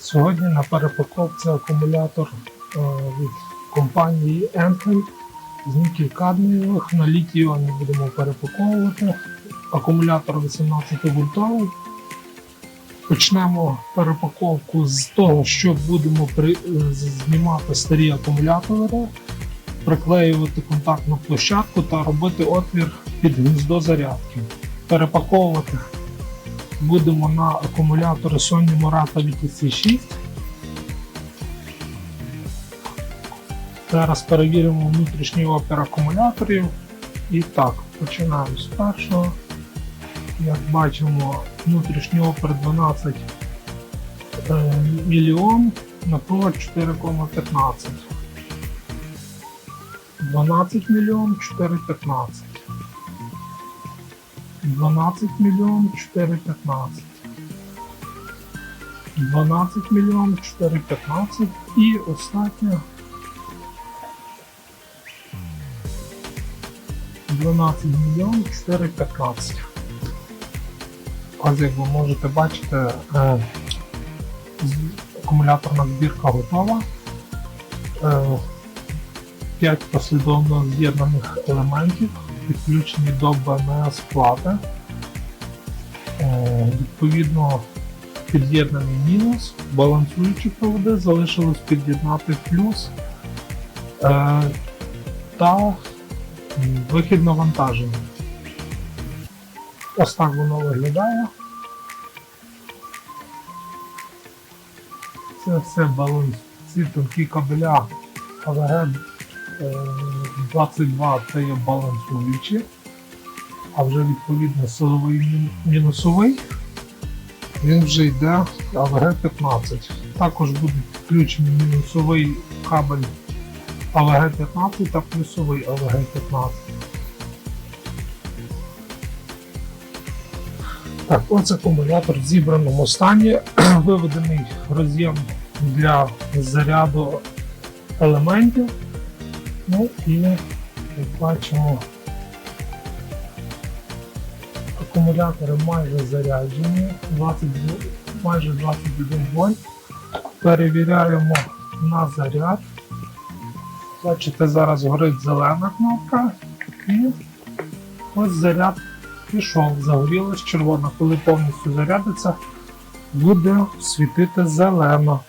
Сьогодні на перепаковці акумулятор е, від компанії Entel з нікель кадмієвих на літій не будемо перепаковувати. Акумулятор 18 вольтовий. Почнемо перепаковку з того, що будемо при, е, знімати старі акумулятори, приклеювати контактну площадку та робити отвір під гніздо зарядки. Перепаковувати будемо на акумулятори Sony Murata VTC6. Зараз перевіримо внутрішній опір акумуляторів. І так, починаємо з першого. Як бачимо, внутрішній опір 12 е, мільйон, напруга 4,15. 12 мільйон 4,15. 12 мільйон 415. 12 мільйон 415 і остання 12 мільйон 415. Ось як ви можете бачити, е, акумуляторна збірка готова. Е, 5 послідовно з'єднаних елементів підключені до БМС плати. Е, Відповідно, під'єднаний мінус, балансуючі проводи залишилось під'єднати плюс е, та вихід навантаження. Ось так воно виглядає. Це все баланс. Ці тонкі кабеля АВГ 22 це є балансуючі, а вже відповідно силовий мінусовий, він вже йде АВГ-15. Також будуть включені мінусовий кабель АВГ-15 та плюсовий АВГ-15. Так, ось акумулятор в зібраному стані, виведений роз'єм для заряду елементів. Ну і бачимо, акумулятори майже заряджені, 20, майже 21 вольт. Перевіряємо на заряд. Бачите, зараз горить зелена кнопка і ось заряд пішов, загорілась червона. Коли повністю зарядиться, буде світити зелено.